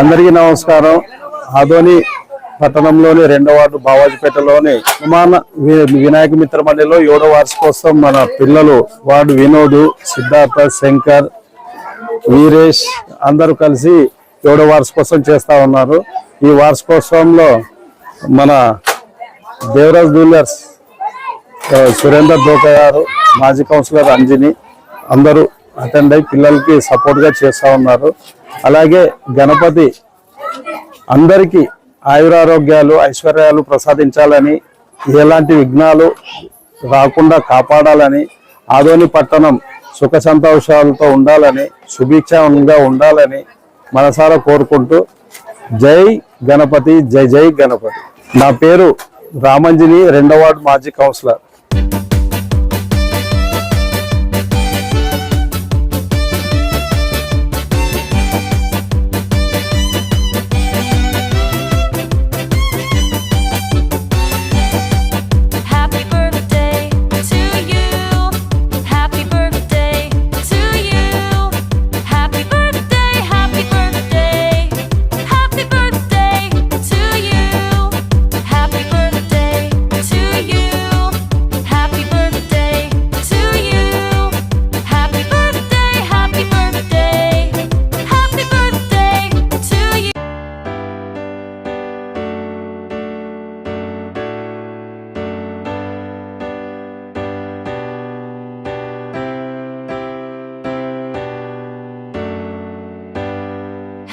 అందరికీ నమస్కారం. ఆదోని పట్టణంలోని రెండో వార్డు బావాజీపేటలోని విమాన వినాయక మిత్ర మండలిలో ఏడో వార్షికోత్సవం మన పిల్లలు వార్డు వినోద్ సిద్ధార్థ శంకర్ వీరేష్ అందరూ కలిసి ఏడో వార్షికోత్సవం చేస్తా ఉన్నారు. ఈ వార్షికోత్సవంలో మన దేవరాజ్ డూలర్స్ సురేందర్ దోక గారు మాజీ కౌన్సిలర్ అంజని అందరూ అటెండ్ అయి పిల్లలకి సపోర్ట్గా చేస్తూ చేస్తా ఉన్నారు. అలాగే గణపతి అందరికీ ఆయురారోగ్యాలు ఐశ్వర్యాలు ప్రసాదించాలని ఎలాంటి విఘ్నాలు రాకుండా కాపాడాలని ఆదోని పట్టణం సుఖ సంతోషాలతో ఉండాలని సుభిక్షంగా ఉండాలని మనసారా కోరుకుంటూ జై గణపతి జై జై గణపతి. నా పేరు రామంజని రెండవ వార్డు మాజీ councillor.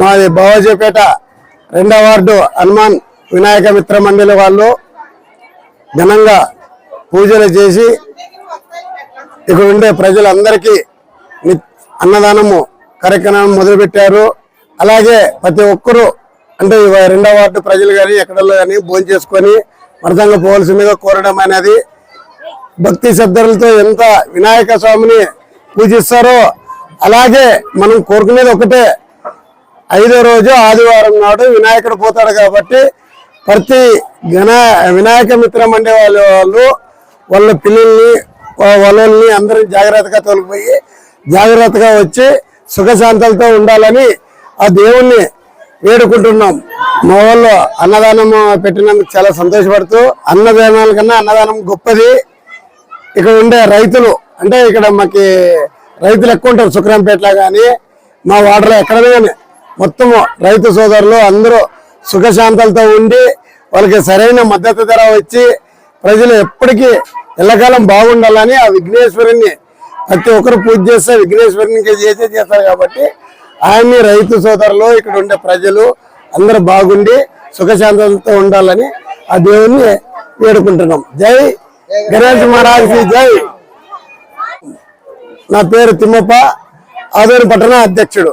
మాది బావాజీపేట రెండవ వార్డు హనుమాన్ వినాయక మిత్ర మండలి వాళ్ళు ఘనంగా పూజలు చేసి ఇక్కడ ఉండే ప్రజలందరికీ అన్నదానము కార్యక్రమం మొదలుపెట్టారు. అలాగే ప్రతి ఒక్కరూ అంటే రెండవ వార్డు ప్రజలు కానీ ఎక్కడల్లో కానీ భోజనం చేసుకొని మరదంగా మీద కోరడం అనేది భక్తి శ్రద్ధలతో ఎంత వినాయక స్వామిని పూజిస్తారో అలాగే మనం కోరుకునేది ఒకటే ఐదో రోజు ఆదివారం నాడు వినాయకుడు పోతాడు కాబట్టి ప్రతి గణ వినాయక మిత్ర అంటే వాళ్ళ వాళ్ళు వాళ్ళ పిల్లల్ని వలల్ని వాళ్ళని అందరిని జాగ్రత్తగా తొలగిపోయి జాగ్రత్తగా వచ్చి సుఖశాంతులతో ఉండాలని ఆ దేవుణ్ణి వేడుకుంటున్నాం. మా వాళ్ళు అన్నదానం పెట్టినందుకు చాలా సంతోషపడుతూ అన్నదానాల కన్నా అన్నదానం గొప్పది. ఇక్కడ ఉండే రైతులు అంటే ఇక్కడ మాకి రైతులు ఎక్కువ ఉంటారు శుక్రంపేటలో కానీ మా వాడలో ఎక్కడ కానీ మొత్తము రైతు సోదరులు అందరూ సుఖశాంతాలతో ఉండి వాళ్ళకి సరైన మద్దతు ధర వచ్చి ప్రజలు ఎప్పటికీ ఎల్లకాలం బాగుండాలని ఆ విఘ్నేశ్వరుని ప్రతి ఒక్కరు పూజ చేస్తే విఘ్నేశ్వరునికి చేసే చేస్తారు కాబట్టి ఆయన్ని రైతు సోదరులు ఇక్కడ ఉండే ప్రజలు అందరూ బాగుండి సుఖశాంతాలతో ఉండాలని ఆ దేవుణ్ణి వేడుకుంటున్నాం. జై గణేష్ మహారాజ్ జై. నా పేరు తిమ్మప్ప ఆదోని పట్టణ అధ్యక్షుడు.